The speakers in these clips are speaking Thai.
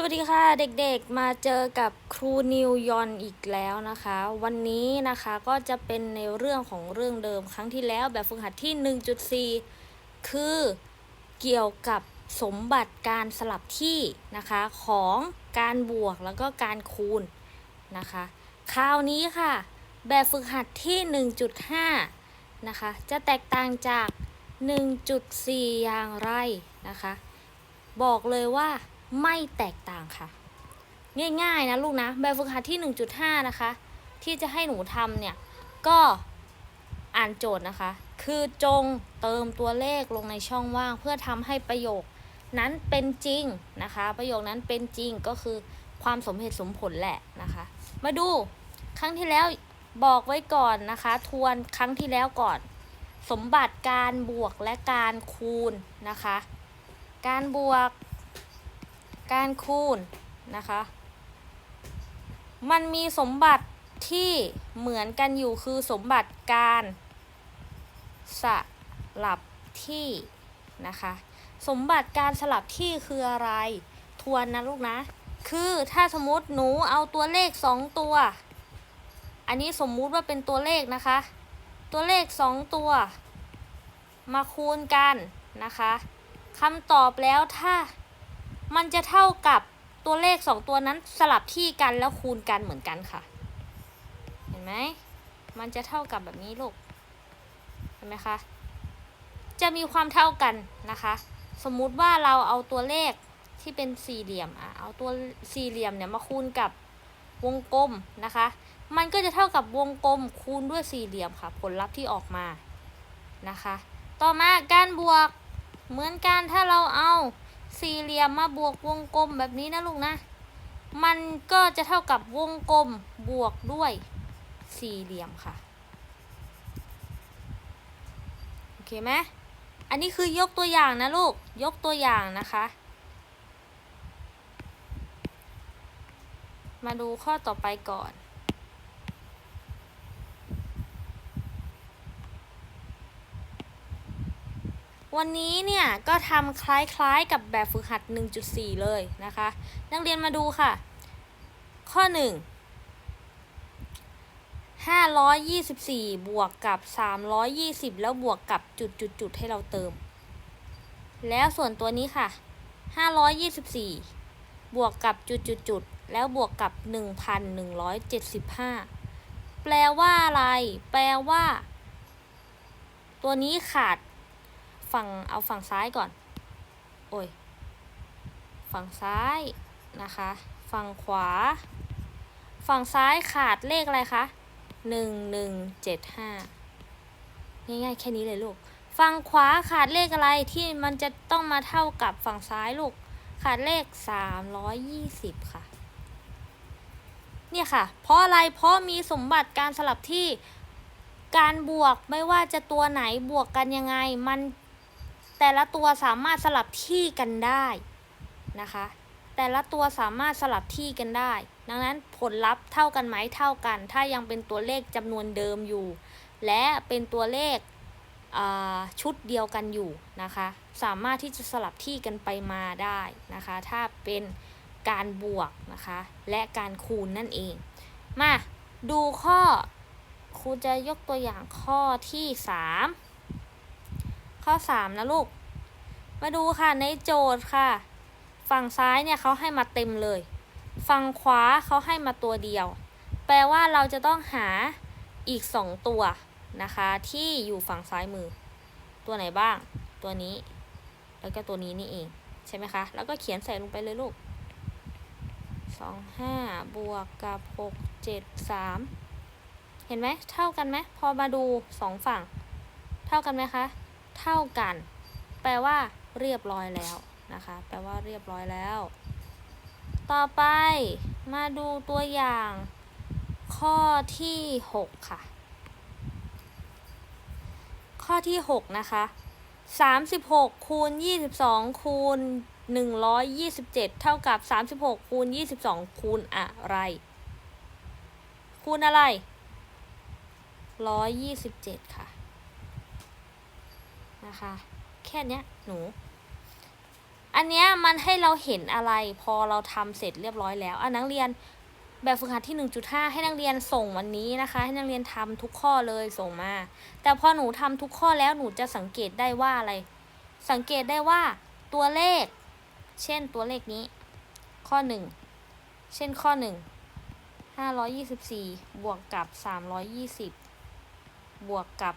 สวัสดีค่ะเด็กๆมาเจอกับครูนิวยอนอีกแล้วนะคะ วันนี้นะคะก็จะเป็นในเรื่องของเรื่องเดิมครั้งที่แล้วแบบฝึกหัดที่ 1.4 คือเกี่ยวกับสมบัติการสลับที่นะคะของการบวกแล้วก็การคูณนะคะคราวนี้ค่ะ แบบฝึกหัดที่ 1.5 นะคะ จะแตกต่างจาก 1.4 อย่างไรนะคะ บอกเลยว่า ไม่แตกต่างค่ะ ง่ายๆนะลูกนะ แบบฝึกหัดที่ 1.5 นะคะ ที่จะให้หนูทำเนี่ย ก็อ่านโจทย์นะคะ คือจงเติมตัวเลขลงในช่องว่าง เพื่อทำให้ประโยคนั้นเป็นจริงนะคะ ประโยคนั้นเป็นจริงก็คือความสมเหตุสมผลแหละนะคะ มาดูครั้งที่แล้วบอกไว้ก่อนนะคะ ทวนครั้งที่แล้วก่อน สมบัติการบวกและการคูณนะคะ การบวก การคูณนะคะ มันมีสมบัติที่เหมือนกันอยู่คือสมบัติการสลับที่นะคะ สมบัติการสลับที่คืออะไร ทวนนะลูกนะ คือถ้าสมมติหนูเอาตัวเลข 2 ตัว อันนี้สมมุติว่าเป็นตัวเลขนะคะ ตัวเลข 2 ตัว มาคูณกันนะคะคำตอบแล้วถ้า มันจะเท่ากับตัวเลข 2 ตัวนั้นสลับที่กันแล้วคูณกันเหมือนกันค่ะ เห็นไหม มันจะเท่ากับแบบนี้ลูก เห็นไหมคะ จะมีความเท่ากันนะคะ สมมุติว่าเราเอาตัวเลขที่เป็นสี่เหลี่ยมอะเอาตัวสี่เหลี่ยมเนี่ยมาคูณกับวงกลมนะคะ มันก็จะเท่ากับวงกลมคูณด้วยสี่เหลี่ยมค่ะ ผลลัพธ์ที่ออกมานะคะ ต่อมาการบวกเหมือนกันถ้าเราเอา สี่เหลี่ยมมาบวกวงกลมแบบนี้นะลูกนะ มันก็จะเท่ากับวงกลมบวกด้วยสี่เหลี่ยมค่ะ โอเคไหมอันนี้คือยกตัวอย่างนะลูก ยกตัวอย่างนะคะ มาดูข้อต่อไปก่อน วันนี้เนี่ยก็ทำคล้ายๆกับแบบฝึกหัด 1.4 เลยนะคะ นักเรียนมาดูค่ะ ข้อ 1 524 บวกกับ 320 แล้วบวกกับจุดๆ ๆ ให้เราเติม แล้วส่วนตัวนี้ค่ะ 524 บวกกับจุดๆ ๆ แล้วบวกกับ 1,175 แปลว่าอะไร แปลว่า ตัวนี้ขาด ฝั่งเอาฝั่งซ้ายก่อน โอ้ย ฝั่งซ้ายนะคะ ฝั่งขวา ฝั่งซ้ายขาดเลขอะไรคะหนึ่งหนึ่งเจ็ดห้าง่ายๆแค่นี้เลยลูก ฝั่งขวาขาดเลขอะไรที่มันจะต้องมาเท่ากับฝั่งซ้ายลูก ขาดเลขสามร้อยยี่สิบค่ะ เนี่ยค่ะ เพราะอะไร เพราะมีสมบัติการสลับที่การบวกไม่ว่าจะตัวไหนบวกกันยังไง มัน แต่ละตัวสามารถสลับที่กันได้นะคะ แต่ละตัวสามารถสลับที่กันได้ ดังนั้นผลลัพธ์เท่ากันไหมเท่ากัน ถ้ายังเป็นตัวเลขจำนวนเดิมอยู่ และเป็นตัวเลขชุดเดียวกันอยู่นะคะ สามารถที่จะสลับที่กันไปมาได้นะคะ ถ้าเป็นการบวกนะคะ และการคูณนั่นเอง มาดูข้อครูจะยกตัวอย่างข้อที่ 3 ข้อ 3 นะลูก มาดูค่ะในโจทย์ค่ะ ฝั่งซ้ายเนี่ยเขาให้มาเต็มเลย ฝั่งขวาเขาให้มาตัวเดียว แปลว่าเราจะต้องหาอีก 2 ตัวนะคะ ที่อยู่ฝั่งซ้ายมือ ตัวไหนบ้าง ตัวนี้ แล้วก็ตัวนี้นี่เองใช่ไหมคะ แล้วก็เขียนใส่ลงไปเลยลูก2 5บวกกับ6 7 3เห็นไหมเท่ากันไหมพอมาดูสองฝั่ง เท่ากันไหมคะ เท่ากัน แปลว่า เรียบร้อยแล้วนะคะ แปลว่าเรียบร้อยแล้ว ต่อไปมาดูตัวอย่าง ข้อที่ 6 ค่ะ ข้อที่ 6 นะคะ 36คูณ22คูณ127 เท่ากับ 36คูณ22คูณอะไร คูณอะไร 127 ค่ะ นะคะ แค่เนี้ยหนู อันเนี้ยมันให้เราเห็นอะไรพอเราทำเสร็จเรียบร้อยแล้วอะนักเรียนแบบฝึกหัดที่ 1.5 ให้นักเรียนส่งวันนี้นะคะ ให้นักเรียนทำทุกข้อเลยส่งมา แต่พอหนูทำทุกข้อแล้วหนูจะสังเกตได้ว่าอะไร สังเกตได้ว่าตัวเลข เช่นตัวเลขนี้ ข้อ 1 เช่นข้อ 1 524 บวกกับ 320 บวกกับ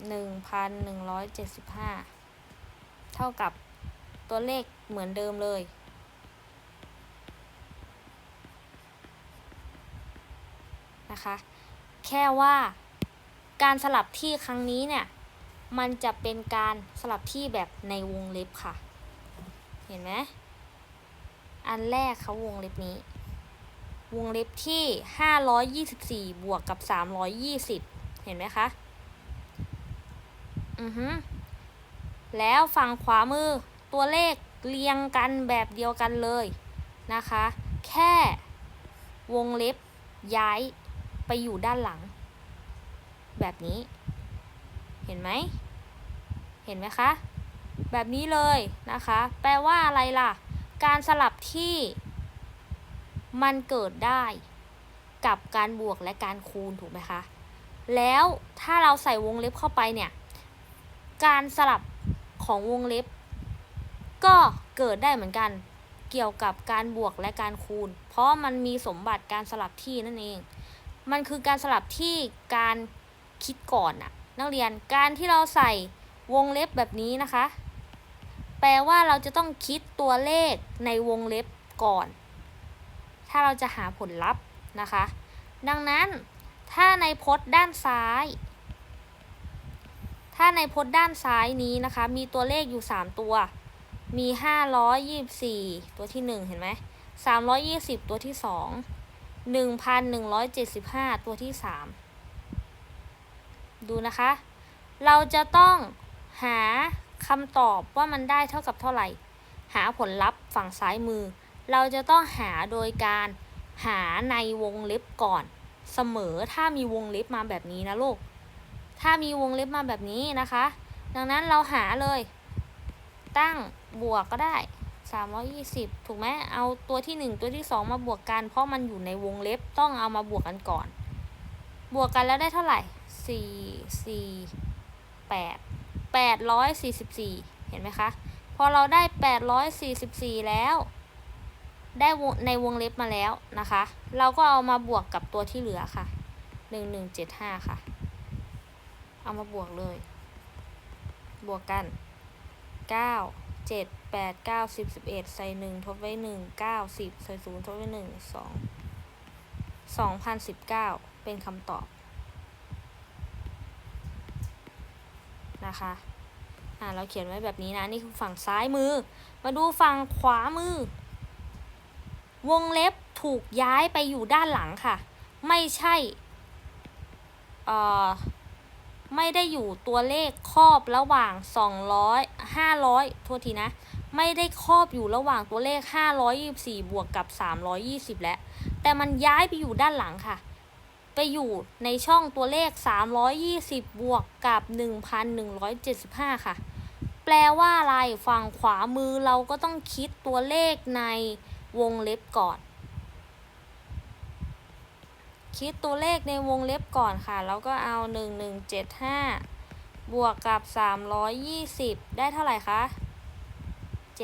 1,175 เท่ากับตัวเลขเหมือนเดิมเลย นะคะ แค่ว่าการสลับที่ครั้งนี้เนี่ย มันจะเป็นการสลับที่แบบในวงเล็บค่ะ เห็นไหม อันแรกเขาวงเล็บนี้ วงเล็บที่ 524 บวกกับ 320 เห็นไหมคะ อือฮึแล้วฝั่งขวามือตัวเลขเรียงกันแบบเดียวกันเลยนะคะ แค่วงเล็บย้ายไปอยู่ด้านหลัง แบบนี้ เห็นไหม เห็นไหมคะ แบบนี้เลยนะคะ แปลว่าอะไรล่ะ การสลับที่มันเกิดได้กับการบวกและการคูณถูกไหมคะ แล้วถ้าเราใส่วงเล็บเข้าไปเนี่ย การสลับของวงเล็บ ก็เกิดได้เหมือนกัน เกี่ยวกับการบวกและการคูณ เพราะมันมีสมบัติการสลับที่นั่นเอง มันคือการสลับที่การคิดก่อนน่ะนักเรียนการที่เราใส่วงเล็บแบบนี้นะคะ แปลว่าเราจะต้องคิดตัวเลขในวงเล็บก่อน ถ้าเราจะหาผลลัพธ์นะคะ ดังนั้นถ้าในพจน์ด้านซ้าย ถ้าในพจน์ด้านซ้ายนี้นะคะ มีตัวเลขอยู่ 3 ตัว มี 524 ตัวที่ 1 เห็นไหม 320 ตัวที่ 2 1,175 ตัวที่ 3 ดูนะคะ เราจะต้องหาคำตอบว่ามันได้เท่ากับเท่าไหร่ หาผลลัพธ์ฝั่งซ้ายมือ เราจะต้องหาโดยการหาในวงเล็บก่อน เสมอถ้ามีวงเล็บมาแบบนี้นะลูก ถ้ามีวงเล็บมาแบบนี้นะคะ ดังนั้นเราหาเลย ตั้งบวกก็ได้ 320 ถูกไหมเอาตัวที่ 1 ตัวที่ 2 มาบวกกัน เพราะมันอยู่ในวงเล็บต้องเอามาบวกกันก่อน บวกกันแล้วได้เท่าไหร่ 4 4 8 844 เห็นไหมคะ พอเราได้ 844 แล้วได้ในวงเล็บมาแล้วนะคะ เราก็เอามาบวกกับตัวที่เหลือค่ะ 1175 ค่ะ เอามาบวกเลย บวกกัน 9 7 8 9 10 11 ใส่ 1 ทบไว้ 1 9 10 ใส่ 0 ทบไว้ 1 2 2019 เป็นคำตอบ นะคะ อ่าเราเขียนไว้แบบนี้นะ นี่คือฝั่งซ้ายมือ มาดูฝั่งขวามือ วงเล็บถูกย้ายไปอยู่ด้านหลังค่ะ ไม่ใช่ เอ่อ ไม่ได้อยู่ตัวเลขครอบระหว่าง 200 500โทษทีนะ ไม่ได้ครอบอยู่ระหว่างตัวเลข 524 บวกกับ 320 แล้ว แต่มันย้ายไปอยู่ด้านหลังค่ะ ไปอยู่ในช่องตัวเลข 320 บวกกับ 1,175 ค่ะ แปลว่าอะไร ฝั่งขวามือเราก็ต้องคิดตัวเลขในวงเล็บก่อน คิดตัวเลขในวงเล็บก่อนค่ะ แล้วก็เอา 1175 บวกกับ 320 ได้เท่าไหร่คะ 789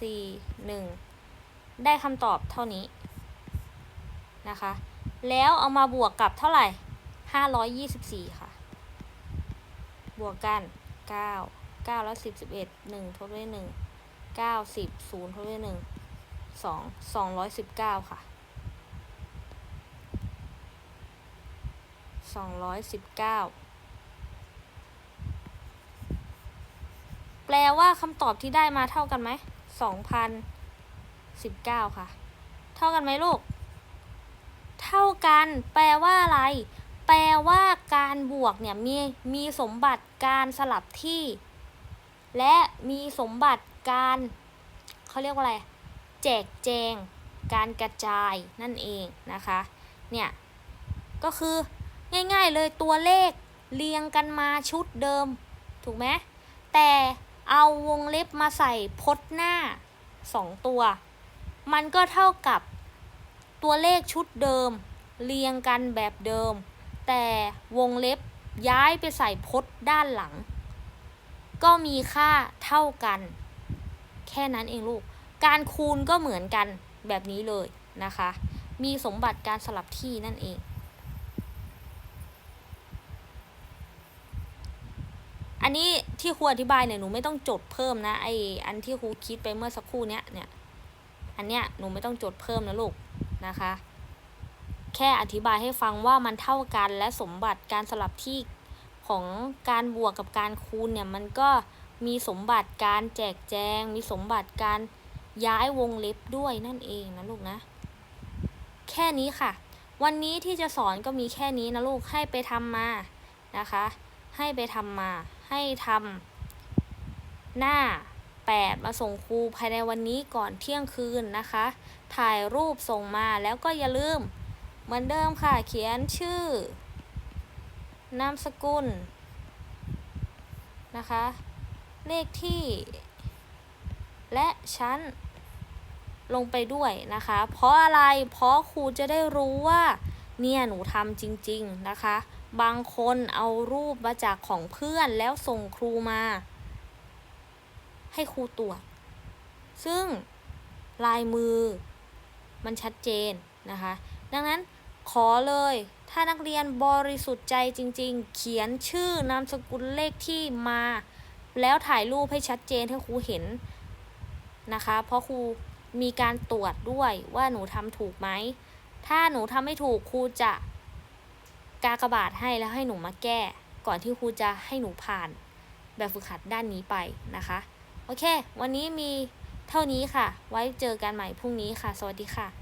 41 ได้คำตอบเท่านี้นะคะ แล้วเอามาบวกกับเท่าไหร่ 524 ค่ะ บวกกัน 9 9 แล้ว 10 11 1ทดด้วย 1 9 10 0ทดด้วย 1 2 219 ค่ะ 219แปลว่าคำตอบที่ได้มาเท่ากันไหม2019ค่ะ เท่ากันไหมลูก เท่ากัน แปลว่าอะไร แปลว่าการบวกเนี่ยมีมีสมบัติการสลับที่ และมีสมบัติการเขาเรียกว่าอะไร แจกแจง การกระจายนั่นเองนะคะ เนี่ย ก็คือ ง่าย ๆ เลยตัวเลขเรียงกันมาชุดเดิม ถูกไหมแต่เอาวงเล็บมาใส่พจน์หน้าสองตัว มันก็เท่ากับตัวเลขชุดเดิม เรียงกันแบบเดิม แต่วงเล็บย้ายไปใส่พจน์ด้านหลัง ก็มีค่าเท่ากัน แค่นั้นเองลูก การคูณก็เหมือนกันแบบนี้เลยนะคะ มีสมบัติการสลับที่นั่นเอง อันนี้ที่ครูอธิบายเนี่ยหนูไม่ต้องจดเพิ่มนะไออันที่ครูคิดไปเมื่อสักครู่เนี้ยเนี่ยอันเนี้ยหนูไม่ต้องจดเพิ่มนะลูกนะคะ แค่อธิบายให้ฟังว่ามันเท่ากันและสมบัติการสลับที่ของการบวกกับการคูณเนี่ยมันก็มีสมบัติการแจกแจง มีสมบัติการย้ายวงเล็บด้วยนั่นเองนะลูกนะ แค่นี้ค่ะ วันนี้ที่จะสอนก็มีแค่นี้นะลูกให้ไปทำมานะคะ ให้ไปทำมา ให้ทำหน้า 8 มาส่งครูภายในวันนี้ก่อนเที่ยงคืนนะคะ ถ่ายรูปส่งมาแล้วก็อย่าลืม เหมือนเดิมค่ะเขียนชื่อ นามสกุล นะคะ เลขที่ และชั้นลงไปด้วยนะคะ เพราะอะไร เพราะครูจะได้รู้ว่า เนี่ย หนูทำจริง ๆ นะคะ บางคนเอารูปมาจากของเพื่อนแล้วส่งครูมา ให้ครูตรวจ ซึ่งลายมือมันชัดเจนนะคะ ดังนั้นขอเลย ถ้านักเรียนบริสุทธิ์ใจจริง ๆ เขียนชื่อนามสกุลเลขที่มา แล้วถ่ายรูปให้ชัดเจนให้ครูเห็นนะคะ เพราะครูมีการตรวจด้วยว่าหนูทำถูกไหม ถ้าหนูทำไม่ถูกครูจะ กากบาทให้แล้วให้หนูมาแก้ ก่อนที่ครูจะให้หนูผ่าน แบบฝึกหัดด้านนี้ไปนะคะ โอเค วันนี้มีเท่านี้ค่ะ ไว้เจอกันใหม่พรุ่งนี้ค่ะ สวัสดีค่ะ